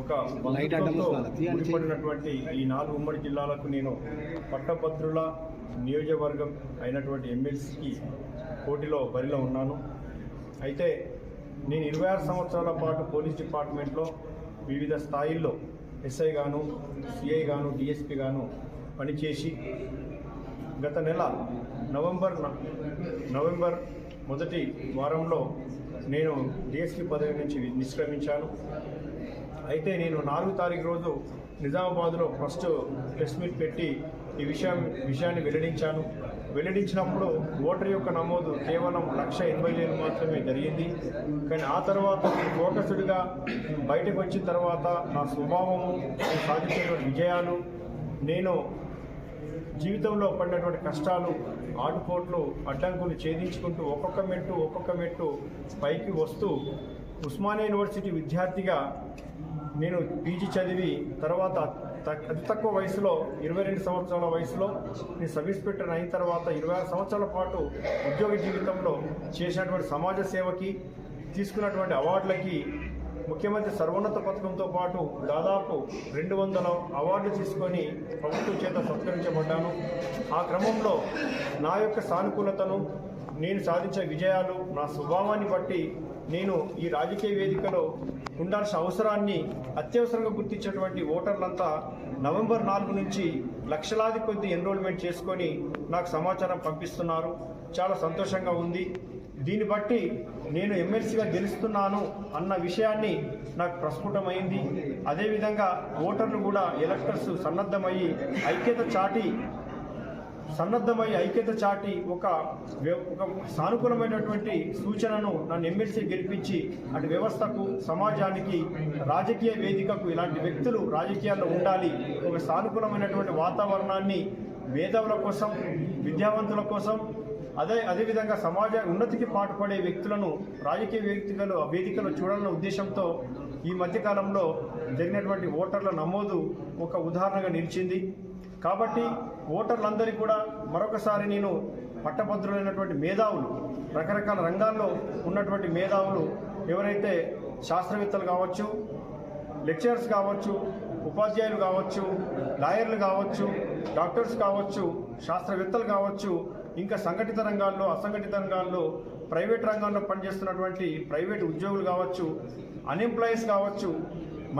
ఒక ముడిపడినటువంటి ఈ నాలుగు ఉమ్మడి జిల్లాలకు నేను పట్టభద్రుల నియోజకవర్గం అయినటువంటి ఎమ్మెల్సీకి పోటీలో బరిలో ఉన్నాను. అయితే నేను ఇరవై ఆరు సంవత్సరాల పాటు పోలీస్ డిపార్ట్మెంట్లో వివిధ స్థాయిల్లో ఎస్ఐ గాను సిఐ గాను డిఎస్పి గాను పనిచేసి గత నెల నవంబర్ నవంబర్ మొదటి వారంలో నేను డిఎస్పీ పదవి నుంచి నిష్క్రమించాను. అయితే నేను నాలుగు తారీఖు రోజు నిజామాబాద్లో ఫస్ట్ ప్రెస్ మీట్ పెట్టి ఈ విషయం విషయాన్ని వెల్లడించాను. వెల్లడించినప్పుడు ఓటర్ యొక్క నమోదు కేవలం లక్ష ఎనభై వేలు మాత్రమే జరిగింది. కానీ ఆ తర్వాత ఫోకస్డ్గా బయటకు వచ్చిన తర్వాత నా స్వభావము సాధించిన విజయాలు నేను జీవితంలో పడినటువంటి కష్టాలు ఆటుపోట్లు అడ్డంకులు ఛేదించుకుంటూ ఒక్కొక్క మెట్టు ఒక్కొక్క మెట్టు పైకి వస్తూ ఉస్మానియా యూనివర్సిటీ విద్యార్థిగా నేను పీజీ చదివి తర్వాత త- అతి తక్కువ వయసులో ఇరవై రెండు సంవత్సరాల వయసులో నేను సర్వీస్ పెట్టిన అయిన తర్వాత ఇరవై ఆరు సంవత్సరాల పాటు ఉద్యోగ జీవితంలో చేసినటువంటి సమాజ సేవకి తీసుకున్నటువంటి అవార్డులకి ముఖ్యమంత్రి సర్వోన్నత పథకంతో పాటు దాదాపు రెండు వందల అవార్డులు తీసుకొని ప్రభుత్వం చేత సత్కరించబడ్డాను. ఆ క్రమంలో నా యొక్క సానుకూలతను నేను సాధించే విజయాలు నా స్వభావాన్ని బట్టి నేను ఈ రాజకీయ వేదికలో ఉండాల్సిన అవసరాన్ని అత్యవసరంగా గుర్తించినటువంటి ఓటర్లంతా నవంబర్ నాలుగు నుంచి లక్షలాది కొద్ది ఎన్రోల్మెంట్ చేసుకొని నాకు సమాచారం పంపిస్తున్నారు. చాలా సంతోషంగా ఉంది. దీన్ని బట్టి నేను ఎమ్మెల్సీగా గెలుస్తున్నాను అన్న విషయాన్ని నాకు ప్రస్ఫుటమైంది. అదేవిధంగా ఓటర్లు కూడా ఎలక్టర్స్ సన్నద్ధమయ్యి ఐక్యత చాటి సన్నద్ధమై ఐక్యత చాటి ఒక వ్య- ఒక సానుకూలమైనటువంటి సూచనను నన్ను ఎమ్మెల్సీ గెలిపించి అటు వ్యవస్థకు సమాజానికి రాజకీయ వేదికకు ఇలాంటి వ్యక్తులు రాజకీయాల్లో ఉండాలి. ఒక సానుకూలమైనటువంటి వాతావరణాన్ని మేధావుల కోసం విద్యావంతుల కోసం అదే అదేవిధంగా సమాజ ఉన్నతికి పాటుపడే వ్యక్తులను రాజకీయ వేదికలు వేదికలు చూడాలన్న ఉద్దేశంతో ఈ మధ్యకాలంలో జరిగినటువంటి ఓటర్ల నమోదు ఒక ఉదాహరణగా నిలిచింది. కాబట్టి ఓటర్లందరికీ కూడా మరొకసారి నేను పట్టభద్రులైనటువంటి మేధావులు రకరకాల రంగాల్లో ఉన్నటువంటి మేధావులు ఎవరైతే శాస్త్రవేత్తలు కావచ్చు లెక్చరర్స్ కావచ్చు ఉపాధ్యాయులు కావచ్చు లాయర్లు కావచ్చు డాక్టర్స్ కావచ్చు శాస్త్రవేత్తలు కావచ్చు ఇంకా సంఘటిత రంగాల్లో అసంఘటిత రంగాల్లో ప్రైవేట్ రంగంలో పనిచేస్తున్నటువంటి ప్రైవేట్ ఉద్యోగులు కావచ్చు అన్ఎంప్లాయీస్ కావచ్చు